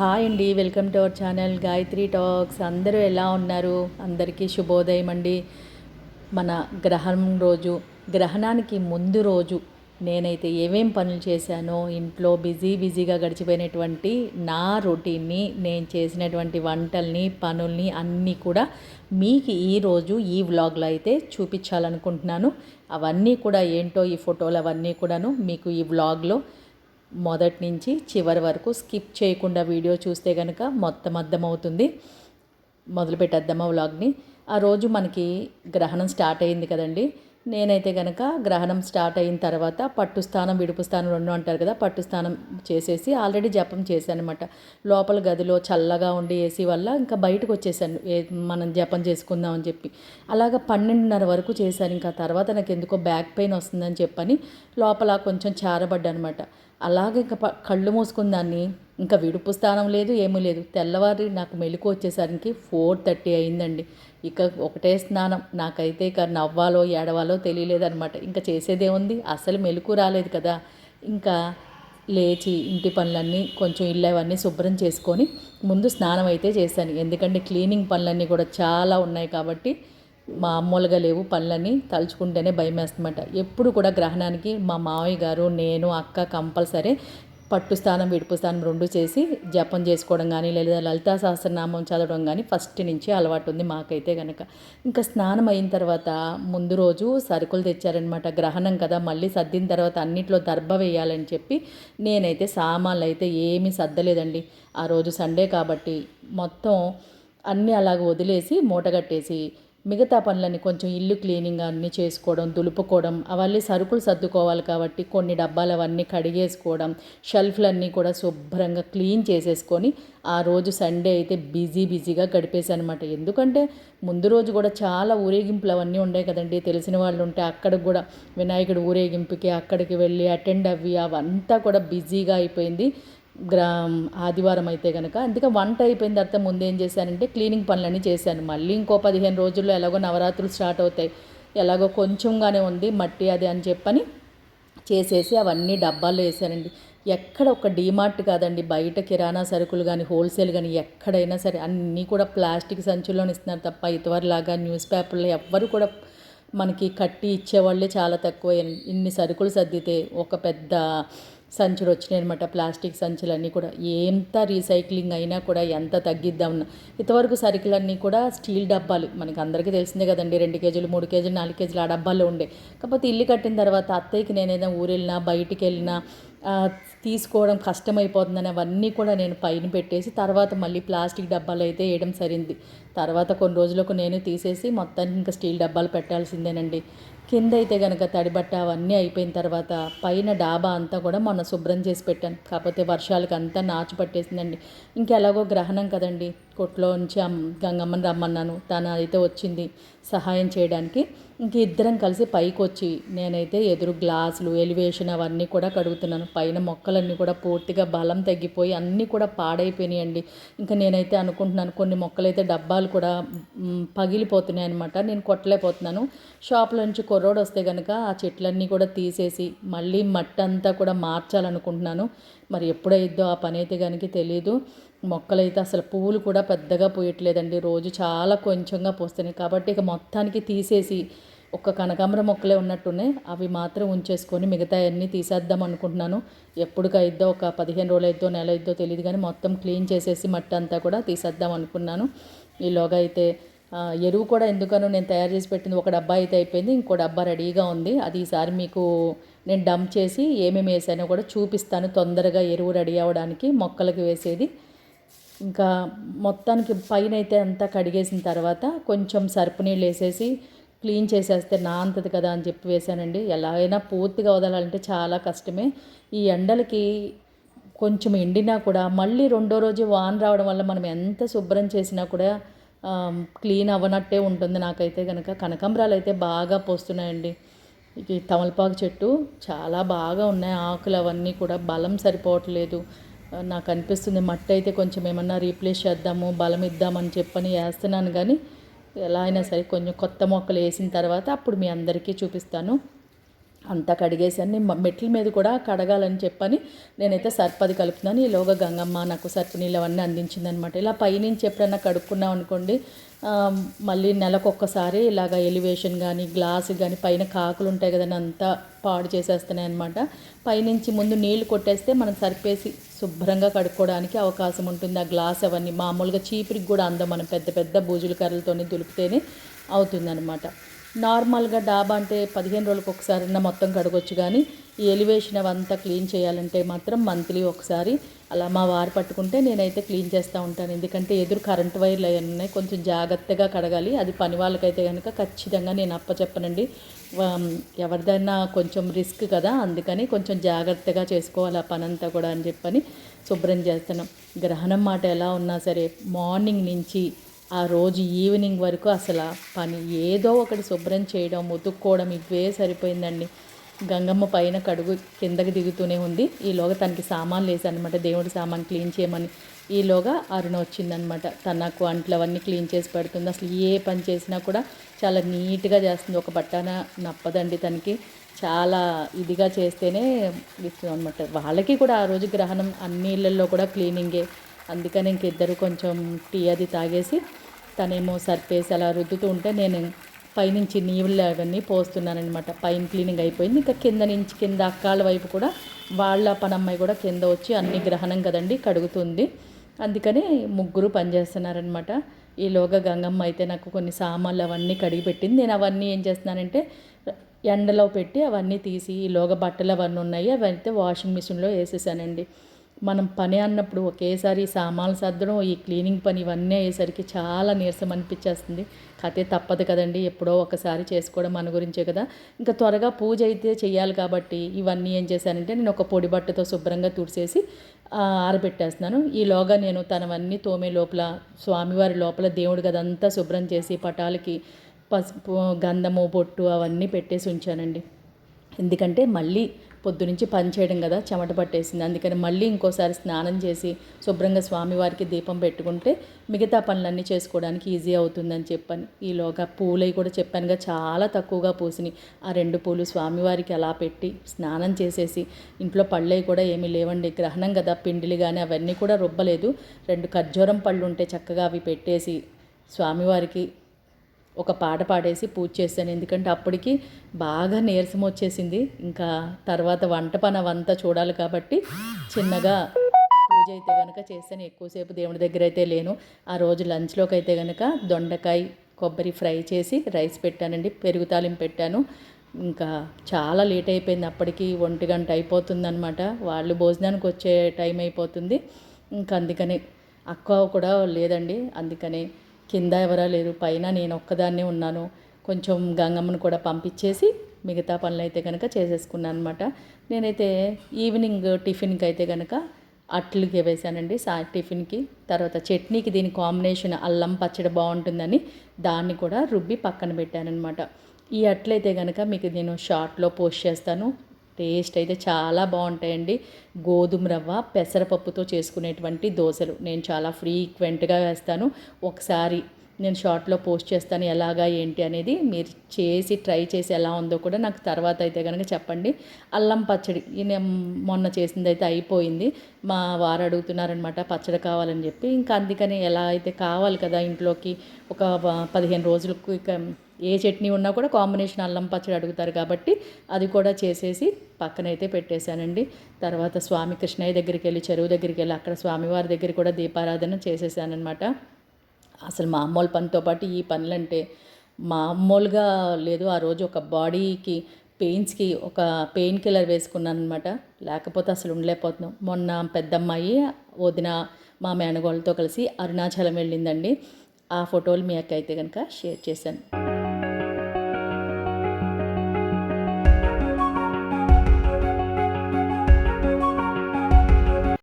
Hi అండి welcome to our channel Gayatri talks అందరూ ఎలా ఉన్నారు? అందరికీ శుభోదయం అండి. మన గ్రహణం రోజు గ్రహణానికి ముందు రోజు నేనైతే ఏమేం పనులు చేశానో ఇంట్లో బిజీ బిజీగా గడిచిపోయినటువంటి నా రొటీన్ని నేను చేసినటువంటి వంటల్ని పనుల్ని అన్నీ కూడా మీకు ఈరోజు ఈ వ్లాగ్లో అయితే చూపించాలనుకుంటున్నాను. అవన్నీ కూడా ఏంటో ఈ ఫోటోలు అవన్నీ కూడాను మీకు ఈ వ్లాగ్లో మొదటి నుంచి చివరి వరకు స్కిప్ చేయకుండా వీడియో చూస్తే కనుక మొత్తం అర్థమవుతుంది. మొదలు పెట్టేద్దామా వ్లాగ్ని. ఆ రోజు మనకి గ్రహణం స్టార్ట్ అయింది కదండి. నేనైతే కనుక గ్రహణం స్టార్ట్ అయిన తర్వాత పట్టు స్థానం విడుపు స్థానం రెండు అంటారు కదా పట్టుస్థానం చేసేసి ఆల్రెడీ జపం చేశాను అనమాట లోపల గదిలో చల్లగా ఉండి ఏసీ వల్ల ఇంకా బయటకు వచ్చేసాను. ఏ మనం జపం చేసుకుందాం అని చెప్పి. అలాగ పన్నెండున్నర వరకు చేశాను. ఇంకా తర్వాత నాకు ఎందుకో బ్యాక్ పెయిన్ వస్తుందని చెప్పని లోపల కొంచెం చారబడ్డానమాట అలాగే ఇంకా ప- కళ్ళు మూసుకున్న దాన్ని ఇంకా విడుపు స్థానం లేదు ఏమీ లేదు. తెల్లవారి నాకు మెలకు వచ్చేసరికి ఫోర్ థర్టీ అయిందండి. ఇక ఒకటే స్నానం. నాకైతే ఇక నవ్వాలో ఏడవాలో తెలియలేదన్నమాట. ఇంకా చేసేదేముంది అసలు మెలకు రాలేదు కదా. ఇంకా లేచి ఇంటి పనులన్నీ కొంచెం ఇల్లు అవన్నీ శుభ్రం చేసుకొని ముందు స్నానం అయితే చేశాను. ఎందుకంటే క్లీనింగ్ పనులన్నీ కూడా చాలా ఉన్నాయి కాబట్టి మామూలుగా లేవు పనులని తలుచుకుంటేనే భయం వేస్తుందన్నమాట ఎప్పుడు కూడా గ్రహణానికి మా మావయ్య గారు నేను అక్క కంపల్సరీ పట్టు స్థానం విడుపు స్థానం రెండు చేసి జపం చేసుకోవడం కానీ లేదా లలితా సహస్రనామం చదవడం కానీ ఫస్ట్ నుంచి అలవాటు ఉంది మాకైతే కనుక ఇంకా స్నానం అయిన తర్వాత ముందు రోజు సరుకులు తెచ్చారనమాట గ్రహణం కదా మళ్ళీ సర్దిన తర్వాత అన్నిట్లో దర్భ వేయాలని చెప్పి నేనైతే సామాన్లు అయితే ఏమీ సర్దలేదండి. ఆ రోజు సండే కాబట్టి మొత్తం అన్నీ అలాగ వదిలేసి మూటగట్టేసి మిగతా పనులని కొంచెం ఇల్లు క్లీనింగ్ అన్నీ చేసుకోవడం దులుపుకోవడం అవన్నీ సరుకులు సర్దుకోవాలి కాబట్టి కొన్ని డబ్బాలు అవన్నీ కడిగేసుకోవడం షెల్ఫ్లన్నీ కూడా శుభ్రంగా క్లీన్ చేసేసుకొని ఆ రోజు సండే అయితే బిజీ బిజీగా గడిపేశాను అనమాట ఎందుకంటే ముందు రోజు కూడా చాలా ఊరేగింపులు అవన్నీ ఉండే కదండి. తెలిసిన వాళ్ళు ఉంటే అక్కడికి కూడా వినాయకుడు ఊరేగింపుకి అక్కడికి వెళ్ళి అటెండ్ అవ్వి అవంతా కూడా బిజీగా అయిపోయింది. గ్రా ఆదివారం అయితే కనుక అందుకే వంట అయిపోయిన తర్వాత ముందు ఏం చేశానంటే క్లీనింగ్ పనులన్నీ చేశాను. మళ్ళీ ఇంకో పదిహేను రోజుల్లో ఎలాగో నవరాత్రులు స్టార్ట్ అవుతాయి. ఎలాగో కొంచెంగానే ఉంది మట్టి అది అని చెప్పని చేసేసి అవన్నీ డబ్బాల్లో వేసానండి ఎక్కడ ఒక డీమార్ట్ కాదండి బయట కిరాణా సరుకులు కానీ హోల్సేల్ కానీ ఎక్కడైనా సరే అన్నీ కూడా ప్లాస్టిక్ సంచుల్లోనే ఇస్తున్నారు తప్ప ఇదివరలాగా న్యూస్ పేపర్లో ఎవ్వరు కూడా మనకి కట్టి ఇచ్చేవాళ్ళే చాలా తక్కువ. ఇన్ని సరుకులు సర్దితే ఒక పెద్ద సంచులు వచ్చినాయి అనమాట ప్లాస్టిక్ సంచులన్నీ కూడా. ఎంత రీసైక్లింగ్ అయినా కూడా ఎంత తగ్గిద్దామన్నా ఇంతవరకు సరుకులన్నీ కూడా స్టీల్ డబ్బాలు. మనకి అందరికీ తెలిసిందే కదండి రెండు కేజీలు మూడు కేజీలు నాలుగు కేజీలు ఆ డబ్బాల్లో ఉండే. కాకపోతే ఇల్లు కట్టిన తర్వాత అత్తయ్యకి నేను ఏదైనా ఊరెళ్ళినా బయటికి వెళ్ళినా తీసుకోవడం కష్టమైపోతుందని అవన్నీ కూడా నేను పైన పెట్టేసి తర్వాత మళ్ళీ ప్లాస్టిక్ డబ్బాలు అయితే వేయడం సరింది. తర్వాత కొన్ని రోజులకు నేను తీసేసి మొత్తానికి ఇంకా స్టీల్ డబ్బాలు పెట్టాల్సిందేనండి. కింద అయితే కనుక తడిబట్ట అవన్నీ అయిపోయిన తర్వాత పైన డాబా అంతా కూడా మొన్న శుభ్రం చేసి పెట్టాను. కాకపోతే వర్షాలకు అంతా నాచు పట్టేసిందండి. ఇంకెలాగో గ్రహణం కదండి. కొట్లో నుంచి అమ్- గంగమ్మని రమ్మన్నాను. తను అయితే వచ్చింది సహాయం చేయడానికి. ఇంక ఇద్దరం కలిసి పైకి వచ్చి నేనైతే ఎదురు గ్లాసులు ఎలివేషన్ అవన్నీ కూడా కడుగుతున్నాను. పైన మొక్కలన్నీ కూడా పూర్తిగా బలం తగ్గిపోయి అన్నీ కూడా పాడైపోయినాయండి. ఇంకా నేనైతే అనుకుంటున్నాను కొన్ని మొక్కలైతే డబ్బాలు కూడా పగిలిపోతున్నాయి అనమాట నేను కొట్టలేకపోతున్నాను. షాప్లో నుంచి కుర్రోడు వస్తే కనుక ఆ చెట్లన్నీ కూడా తీసేసి మళ్ళీ మట్టి అంతా కూడా మార్చాలనుకుంటున్నాను. మరి ఎప్పుడైద్దో ఆ పని అయితే కనుక తెలియదు మొక్కలైతే అసలు పువ్వులు కూడా పెద్దగా పోయట్లేదండి. రోజు చాలా కొంచెంగా పోస్తున్నాయి. కాబట్టి ఇక మొత్తానికి తీసేసి ఒక కనకాంబర మొక్కలే ఉన్నట్టున్నాయి. అవి మాత్రం ఉంచేసుకొని మిగతా అన్నీ తీసేద్దాం అనుకుంటున్నాను. ఎప్పుడుకైద్దో ఒక పదిహేను రోజులు అయిద్దో నెల అయిద్దో తెలియదు కానీ మొత్తం క్లీన్ చేసేసి మట్టి అంతా కూడా తీసేద్దాం అనుకున్నాను. ఈలోగా అయితే ఎరువు కూడా ఎందుకనో నేను తయారు చేసి పెట్టింది. ఒక డబ్బా అయితే అయిపోయింది. ఇంకో డబ్బా రెడీగా ఉంది. అది ఈసారి మీకు నేను డంప్ చేసి ఏమేమి వేసానో కూడా చూపిస్తాను. తొందరగా ఎరువు రెడీ అవ్వడానికి మొక్కలకు వేసేది. ఇంకా మొత్తానికి పైన అయితే అంతా కడిగేసిన తర్వాత కొంచెం సర్పు నీళ్ళు వేసేసి క్లీన్ చేసేస్తే నాంతది కదా అని చెప్పి వేసానండి. ఎలాగైనా పూర్తిగా వదలాలంటే చాలా కష్టమే. ఈ ఎండలకి కొంచెం ఎండినా కూడా మళ్ళీ రెండో రోజు వాన్ రావడం వల్ల మనం ఎంత శుభ్రం చేసినా కూడా క్లీన్ అవ్వనట్టే ఉంటుంది నాకైతే కనుక కనకాంబరాలు అయితే బాగా పోస్తున్నాయండి. ఇది తమలపాకు చెట్టు చాలా బాగా ఉన్నాయి. ఆకులు అవన్నీ కూడా బలం సరిపోవట్లేదు. నాకు అనిపిస్తుంది మట్టి అయితే కొంచెం ఏమన్నా రీప్లేస్ చేద్దాము బలం ఇద్దామని చెప్పని వేస్తున్నాను. కానీ ఎలా అయినా సరే కొంచెం కొత్త మొక్కలు వేసిన తర్వాత అప్పుడు మీ అందరికీ చూపిస్తాను. అంతా కడిగేసాను నేను మెట్ల మీద కూడా కడగాలని చెప్పని నేనైతే సర్పది కలుపుతున్నాను. ఈలోగా గంగమ్మ నాకు సర్పు నీళ్ళు అవన్నీ అందించిందనమాట. ఇలా పైనుంచి ఎప్పుడైనా కడుక్కున్నాం అనుకోండి మళ్ళీ నెలకొక్కసారి ఇలాగ ఎలివేషన్ కానీ గ్లాస్ కానీ పైన కాకులు ఉంటాయి కదండి అంతా పాడు చేసేస్తున్నాయి అనమాట పైనుంచి ముందు నీళ్ళు కొట్టేస్తే మనం సరిపేసి శుభ్రంగా కడుక్కోవడానికి అవకాశం ఉంటుంది. ఆ గ్లాస్ అవన్నీ మామూలుగా చీపురికి కూడా అందం మనం పెద్ద పెద్ద బూజుల కర్రలతోని దులిపితేనే అవుతుందన్నమాట. నార్మల్గా డాబా అంటే పదిహేను రోజులకు ఒకసారి మొత్తం కడగొచ్చు కానీ ఈ ఎలివేషన్ అవంతా క్లీన్ చేయాలంటే మాత్రం మంత్లీ ఒకసారి. అలా మా వారు పట్టుకుంటే నేనైతే క్లీన్ చేస్తూ ఉంటాను. ఎందుకంటే ఎదురు కరెంట్ వైర్లు అవి ఉన్నాయి. కొంచెం జాగ్రత్తగా కడగాలి. అది పని వాళ్ళకైతే కనుక ఖచ్చితంగా నేను అప్పచెప్పనండి ఎవరిదైనా కొంచెం రిస్క్ కదా అందుకని కొంచెం జాగ్రత్తగా చేసుకోవాలి ఆ పని అంతా కూడా అని చెప్పని శుభ్రం చేస్తున్నాం గ్రహణం మాట ఎలా ఉన్నా సరే మార్నింగ్ నుంచి ఆ రోజు ఈవినింగ్ వరకు అసలు పని ఏదో ఒకటి శుభ్రం చేయడం ఉతుక్కోవడం ఇవే సరిపోయిందండి. గంగమ్మ పైన కడుగు కిందకి దిగుతూనే ఉంది. ఈలోగా తనకి సామాన్లు వేసానమాట. దేవుడి సామాన్ క్లీన్ చేయమని ఈలోగా అరుణ వచ్చిందనమాట. తనకు అంట్లు అవన్నీ క్లీన్ చేసి పెడుతుంది. అసలు ఏ పని చేసినా కూడా చాలా నీట్గా చేస్తుంది. ఒక బట్టాన నప్పదండి తనకి. చాలా ఇదిగా చేస్తేనే ఇస్తుంది అనమాట వాళ్ళకి కూడా ఆ రోజు గ్రహణం అన్ని ఇళ్ళల్లో కూడా క్లీనింగే అందుకని ఇంక ఇద్దరు కొంచెం టీ అది తాగేసి తనేమో సర్పేసి అలా రుద్దుతూ ఉంటే నేను పైనుంచి నీళ్ళు అవన్నీ పోస్తున్నానమాట పైన క్లీనింగ్ అయిపోయింది. ఇంకా కింద నుంచి కింద అక్కాళ్ళ వైపు కూడా వాళ్ళ పనమ్మాయి కూడా కింద వచ్చి అన్ని గ్రహణం కదండి కడుగుతుంది. అందుకని ముగ్గురు పనిచేస్తున్నారనమాట ఈలోగా గంగమ్మ అయితే నాకు కొన్ని సామాన్లు అవన్నీ కడిగి పెట్టింది. నేను అవన్నీ ఏం చేస్తున్నానంటే ఎండలో పెట్టి అవన్నీ తీసి ఈలోగా బట్టలు అవన్నీ ఉన్నాయి. అవైతే వాషింగ్ మిషన్లో వేసేసానండి. మనం పని అన్నప్పుడు ఒకేసారి సామాన్లు సర్దడం ఈ క్లీనింగ్ పని ఇవన్నీ అయ్యేసరికి చాలా నీరసం అనిపించేస్తుంది. కతే తప్పదు కదండి ఎప్పుడో ఒకసారి చేసుకోవడం మన గురించే కదా. ఇంకా త్వరగా పూజ అయితే చేయాలి కాబట్టి ఇవన్నీ ఏం చేశానంటే నేను ఒక పొడి బట్టతో శుభ్రంగా తుడిసేసి ఆరబెట్టేస్తున్నాను. ఈలోగా నేను తనవన్నీ తోమే లోపల స్వామివారి లోపల దేవుడి గదంతా శుభ్రం చేసి పటాలకి పసుపు గంధము బొట్టు అవన్నీ పెట్టేసి ఉంచానండి. ఎందుకంటే మళ్ళీ పొద్దునుంచి పని చేయడం కదా చెమట పట్టేసింది. అందుకని మళ్ళీ ఇంకోసారి స్నానం చేసి శుభ్రంగా స్వామివారికి దీపం పెట్టుకుంటే మిగతా పనులన్నీ చేసుకోవడానికి ఈజీ అవుతుందని చెప్పాను. ఈలోగా పూలవి కూడా చెప్పానుగా చాలా తక్కువగా పూసినాయి. ఆ రెండు పూలు స్వామివారికి అలా పెట్టి స్నానం చేసేసి ఇంట్లో పళ్ళవి కూడా ఏమీ లేవండి. గ్రహణం కదా పిండిలు కానీ అవన్నీ కూడా రుబ్బలేదు. రెండు ఖర్జూరం పళ్ళు ఉంటే చక్కగా అవి పెట్టేసి స్వామివారికి ఒక పాట పాడేసి పూజ చేశాను. ఎందుకంటే అప్పటికి బాగా నీరసం వచ్చేసింది. ఇంకా తర్వాత వంట పని అవంతా చూడాలి కాబట్టి చిన్నగా పూజ అయితే కనుక చేశాను. ఎక్కువసేపు దేవుడి దగ్గర అయితే లేను. ఆ రోజు లంచ్లోకి అయితే కనుక దొండకాయ కొబ్బరి ఫ్రై చేసి రైస్ పెట్టానండి. పెరుగు తాలింపు పెట్టాను. ఇంకా చాలా లేట్ అయిపోయింది. అప్పటికి ఒంటి గంట అయిపోతుందన్నమాట. వాళ్ళు భోజనానికి వచ్చే టైం అయిపోతుంది. ఇంకా అందుకని అక్క కూడా లేదండి. అందుకని కింద ఎవరా లేరు పైన నేను ఒక్కదాన్నే ఉన్నాను. కొంచెం గంగమ్మను కూడా పంపించేసి మిగతా పనులు అయితే కనుక చేసేసుకున్నాను అనమాట నేనైతే ఈవినింగ్ టిఫిన్కి అయితే కనుక అట్లకి వేసానండి. సా టిఫిన్కి తర్వాత చట్నీకి దీని కాంబినేషన్ అల్లం పచ్చడి బాగుంటుందని దాన్ని కూడా రుబ్బి పక్కన పెట్టానమాట ఈ అట్లయితే కనుక మీకు నేను షార్ట్లో పోస్ట్ చేస్తాను. టేస్ట్ అయితే చాలా బాగుంటాయండి. గోధుమ రవ్వ పెసరపప్పుతో చేసుకునేటువంటి దోశలు. నేను చాలా ఫ్రీక్వెంట్గా వేస్తాను. ఒకసారి నేను షార్ట్లో పోస్ట్ చేస్తాను ఎలాగా ఏంటి అనేది. మీరు చేసి ట్రై చేసి ఎలా ఉందో కూడా నాకు తర్వాత అయితే కనుక చెప్పండి. అల్లం పచ్చడి నేను మొన్న చేసింది అయితే అయిపోయింది. మా వారు అడుగుతున్నారనమాట పచ్చడి కావాలని చెప్పి. ఇంకా అందుకని ఎలా అయితే కావాలి కదా ఇంట్లోకి ఒక పదిహేను రోజులకు ఇక ఏ చట్నీ ఉన్నా కూడా కాంబినేషన్ అల్లం పచ్చడి అడుగుతారు కాబట్టి అది కూడా చేసేసి పక్కనైతే పెట్టేశానండి. తర్వాత స్వామి కృష్ణయ్య దగ్గరికి వెళ్ళి చెరువు దగ్గరికి వెళ్ళి అక్కడ స్వామివారి దగ్గర కూడా దీపారాధన చేసేసానమాట అసలు మామూలు పనితో పాటు ఈ పనులంటే మామూలుగా లేదు. ఆ రోజు ఒక బాడీకి పెయిన్స్కి ఒక పెయిన్ కిల్లర్ వేసుకున్నాను అనమాట లేకపోతే అసలు ఉండలేకపోతున్నాం. మొన్న పెద్దమ్మాయి వదిన మా మేనగోళ్ళతో కలిసి అరుణాచలం వెళ్ళిందండి. ఆ ఫోటోలు మీ అక్క అయితే కనుక షేర్ చేశాను.